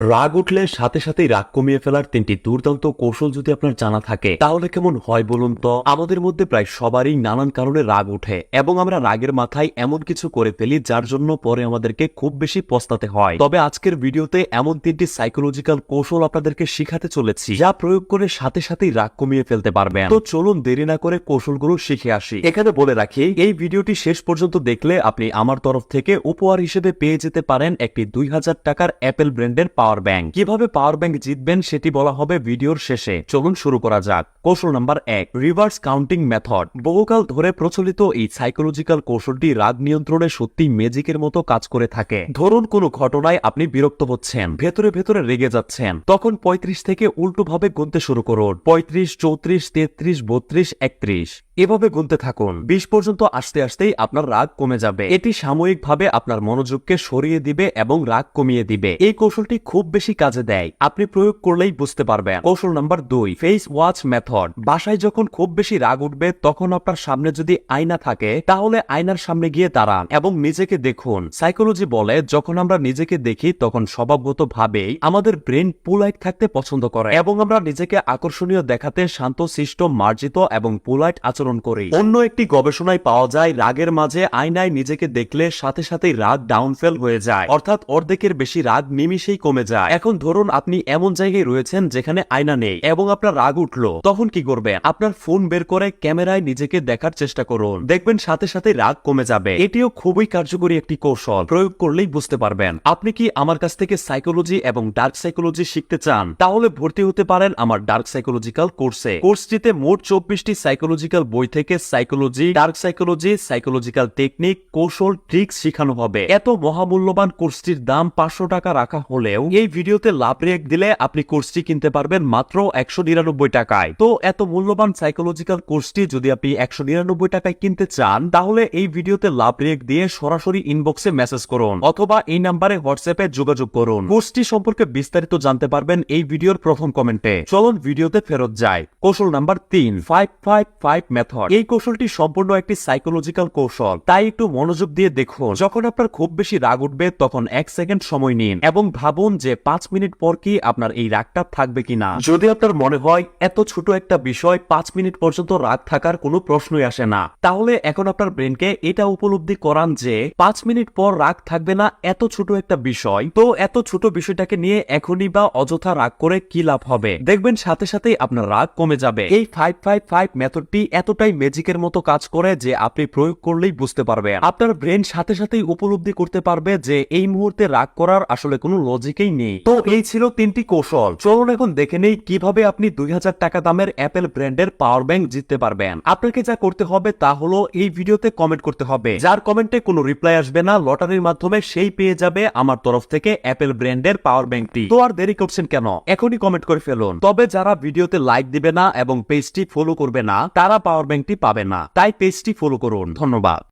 রাগ উঠলে সাথে সাথেই রাগ কমিয়ে ফেলার তিনটি দুর্দান্ত কৌশল যদি আপনার জানা থাকে, তাহলে কেমন হয় বলুন তো? আমাদের মধ্যে প্রায় সবারই নানান কারণে রাগ উঠে, এবং আমরা রাগের মাথায় এমন কিছু করে ফেলি যার জন্য পরে আমাদেরকে খুব বেশি পস্তাতে হয়। তবে আজকের ভিডিওতে এমন তিনটি সাইকোলজিক্যাল কৌশল আপনাদেরকে শিখাতে চলেছি, যা প্রয়োগ করে সাথে সাথেই রাগ কমিয়ে ফেলতে পারবেন। তো চলুন দেরি না করে কৌশলগুলো শিখে আসি। এখানে বলে রাখি, এই ভিডিওটি শেষ পর্যন্ত দেখলে আপনি আমার তরফ থেকে উপহার হিসেবে পেয়ে যেতে পারেন একটি দুই হাজার টাকার অ্যাপেল ব্র্যান্ডের ব্যাংক। কীভাবে পাওয়ার ব্যাংক জিতবেন সেটি বলা হবে ভিডিওর শেষে। চলুন শুরু করা যাক। কৌশল নাম্বার এক রিভার্স কাউন্টিং মেথড বহুকাল ধরে প্রচলিত এই সাইকোলজিক্যাল কৌশলটি রাগ নিয়ন্ত্রণে সত্যি ম্যাজিকের মতো কাজ করে থাকে। ধরুন কোনো ঘটনায় আপনি বিরক্ত হচ্ছেন, ভেতরে ভেতরে রেগে যাচ্ছেন। তখন পঁয়ত্রিশ থেকে উল্টো ভাবে গুনতে শুরু করুন। পঁয়ত্রিশ, চৌত্রিশ, তেত্রিশ, বত্রিশ, একত্রিশ। এভাবে গুনতে থাকুন। বিশ পর্যন্ত আসতে আসতেই আপনার রাগ কমে যাবে। এটি সাময়িকভাবে আপনার মনোযোগকে সরিয়ে দিবে এবং রাগ কমিয়ে দিবে। এই কৌশলটি খুব বেশি কাজে দেয়। আপনি প্রয়োগ করলেই বুঝতে পারবেন। কৌশল নাম্বার দুই ফেস ওয়াচ মেথড বাসায় যখন খুব বেশি রাগ উঠবে, তখন আপনার সামনে যদি আয়না থাকে, তাহলে আয়নার সামনে গিয়ে দাঁড়ান এবং নিজেকে দেখুন। সাইকোলজি বলে, যখন আমরা নিজেকে দেখি, তখন স্বভাবগত ভাবেই আমাদের ব্রেন পুলাইট থাকতে পছন্দ করে এবং আমরা নিজেকে আকর্ষণীয় দেখাতে শান্ত শিষ্ট মার্জিত এবং পুলাইট আচরণ করি। অন্য একটি গবেষণায় পাওয়া যায়, রাগের মাঝে আয়নায় নিজেকে দেখলে সাথে সাথেই রাগ ডাউনফেল হয়ে যায়। অর্থাৎ অর্ধেকের বেশি রাগ নিমিশেই কমে যায়। এখন ধরুন আপনি এমন জায়গায় রয়েছেন যেখানে আয়না নেই এবং আপনার রাগ উঠল। তখন কি করবেন? আপনার ফোন বের করে ক্যামেরায় নিজেকে দেখার চেষ্টা করুন। দেখবেন সাথে সাথে রাগ কমে যাবে। এটিও খুবই কার্যকরী একটি কৌশল। প্রয়োগ করলেই বুঝতে পারবেন। আপনি কি আমার কাছ থেকে সাইকোলজি এবং ডার্ক সাইকোলজি শিখতে চান? তাহলে ভর্তি হতে পারেন আমার ডার্ক সাইকোলজিক্যাল কোর্সে। কোর্সটিতে মোট চব্বিশটি সাইকোলজিক্যাল বই থেকে psychology dark psychology psychological technique কৌশল ট্রিক্স শেখানো হবে। এত মহামূল্যবান কোর্সটির দাম পাঁচশো টাকা রাখা হলেও এই ভিডিওতে লাভ রেক দিলে আপনি কোর্সটি কিনতে পারবেন মাত্র একশো নিরানব্বই টাকায়। তো এত মূল্যবান সাইকোলজিক্যাল কোর্সটি যদি আপনি একশো নিরানব্বই টাকায় কিনতে চান, তাহলে এই ভিডিওতে লাভ রেক দিয়ে সরাসরি ইনবক্সে মেসেজ করুন অথবা এই নাম্বারে হোয়াটসঅ্যাপে যোগাযোগ করুন। কোর্সটি সম্পর্কে বিস্তারিত জানতে পারবেন এই ভিডিওর প্রথম কমেন্টে চলুন ভিডিওতে ফেরত যায় কৌশল নাম্বার তিন ফাইভ ফাইভ ফাইভ মেথড এই কৌশলটি সম্পূর্ণ একটি সাইকোলজিক্যাল কৌশল। তাই একটু মনোযোগ দিয়ে দেখুন। যখন আপনার খুব বেশি রাগ উঠবে, তখন এক সেকেন্ড সময় নিন এবং ভাবুন যে পাঁচ মিনিট পর কি আপনার এই রাগটা থাকবে কিনা। যদি আপনার মনে হয় এত ছোট একটা বিষয়, পাঁচ মিনিট পর্যন্ত রাগ থাকার কোনো প্রশ্নই আসে না, তাহলে এখন আপনার ব্রেনকে এটা উপলব্ধি করান যে পাঁচ মিনিট পর রাগ থাকবে না এত ছোট একটা বিষয়, তো এত ছোট বিষয়টাকে নিয়ে এখনই বা অযথা রাগ করে কি লাভ হবে? দেখবেন সাথে সাথেই আপনার রাগ কমে যাবে। এই ফাইভ ফাইভ ফাইভ মেথডটি এতটাই ম্যাজিকের মতো কাজ করে যে আপনি প্রয়োগ করলেই বুঝতে পারবেন। আপনার ব্রেন সাথে সাথেই উপলব্ধি করতে পারবে যে এই মুহূর্তে রাগ করার আসলে কোনো লজিকই নেই। তো এই ছিল তিনটি কৌশল। চলুন এখন দেখে নেই কীভাবে আপনি দুই হাজার টাকা দামের অ্যাপেল ব্র্যান্ডের পাওয়ার ব্যাংক জিততে পারবেন। আপনাকে যা করতে হবে তা হলো এই ভিডিওতে কমেন্ট করতে হবে। যার কমেন্টে কোনো রিপ্লাই আসবে না, লটারির মাধ্যমে সেই পেয়ে যাবে আমার তরফ থেকে অ্যাপেল ব্র্যান্ডের পাওয়ার ব্যাংকটি তো আর দেরি করছেন কেন? এখনই কমেন্ট করে ফেলুন। তবে যারা ভিডিওতে লাইক দিবে না এবং পেজটি ফলো করবে না, তারা পাওয়ার ব্যাংকটি পাবেন না। তাই পেজটি ফলো করুন। ধন্যবাদ।